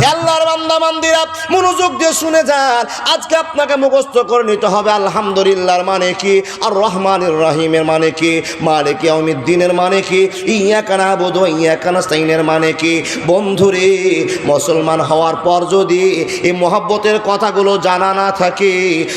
হে আল্লাহর মনোযোগ দিয়ে শুনে যান। আজকে আপনাকে মুখস্থ করে নিতে হবে আলহামদুলিল্লাহর মানে কি? আর রহমানুর রহিমের মানে কি? মালিক দিনের মানে কি? ইয়া কানা বোধ ইয়া কানা স্তাইনের মানে কি? বন্ধুরে, মুসলমান হওয়ার পর যদি এই মহব্বতের কথাগুলো জানা না থাকে,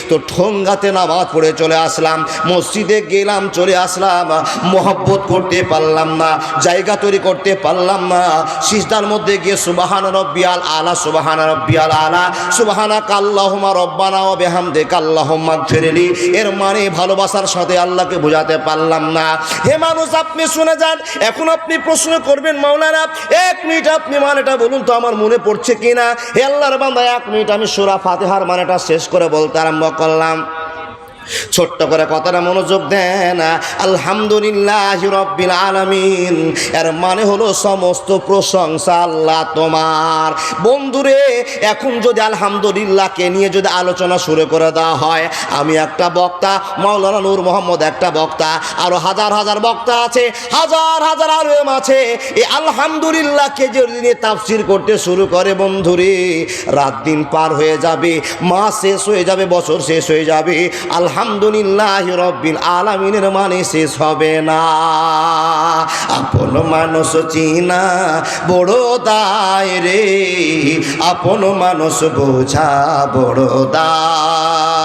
তো ঠোঙ্গাতে নামাজ পড়ে চলে আসলাম, মসজিদে গেলাম, চলে আসলাম, মহব্বত করতে পারলাম না, জায়গা তৈরি করতে পারলাম না, সিজদার মধ্যে গিয়ে সুবাহান রব্বিয়াল আলা সুবাহান রব্বিয়াল আলা সুবাহানা কাল্লাহমা রব্বানা ও বেহামদে কাল্লাহম্মা ফেরেলি এর মানে ভালোবাসার সাথে আল্লাহকে বোঝাতে পারলাম না। হে মানুষ, আপনি শুনে যান। এখন আপনি প্রশ্ন করবেন, মাওলানা, এক মিনিট আপনি মানেটা বলুন তো আমার মনে পড়ছে কিনা? হে আল্লাহর বান্দা, এক মিনিট আমি সুরা ফাতেহার মানেটা শেষ করে বলতে আরম্ভ করলাম। ছোট্ট করে কথাটা মনোযোগ দেন আলহামদুলিল্লাহ রব্বিল আলামিন। এর মানে হলো সমস্ত প্রশংসা আল্লাহ তোমার। বন্ধুরে, এখন যদি আলহামদুলিল্লাহকে নিয়ে যদি আলোচনা শুরু করে দেওয়া হয়, আমি একটা বক্তা, মাওলানা নূর মোহাম্মদ একটা বক্তা, আরও হাজার হাজার বক্তা আছে, হাজার হাজার আলেম আছে। এই আলহামদুলিল্লাহকে যদি নিয়ে তাফসির করতে শুরু করে বন্ধুরে, রাত দিন পার হয়ে যাবে, মাস শেষ হয়ে যাবে, বছর শেষ হয়ে যাবে। আলহামদুলিল্লাহ রব্বিল আলামিনের মানে শেষ হবে না। আপন মানুষ চিনা, বড় দায় রে। আপন মানুষ বোঝা বড় দায়।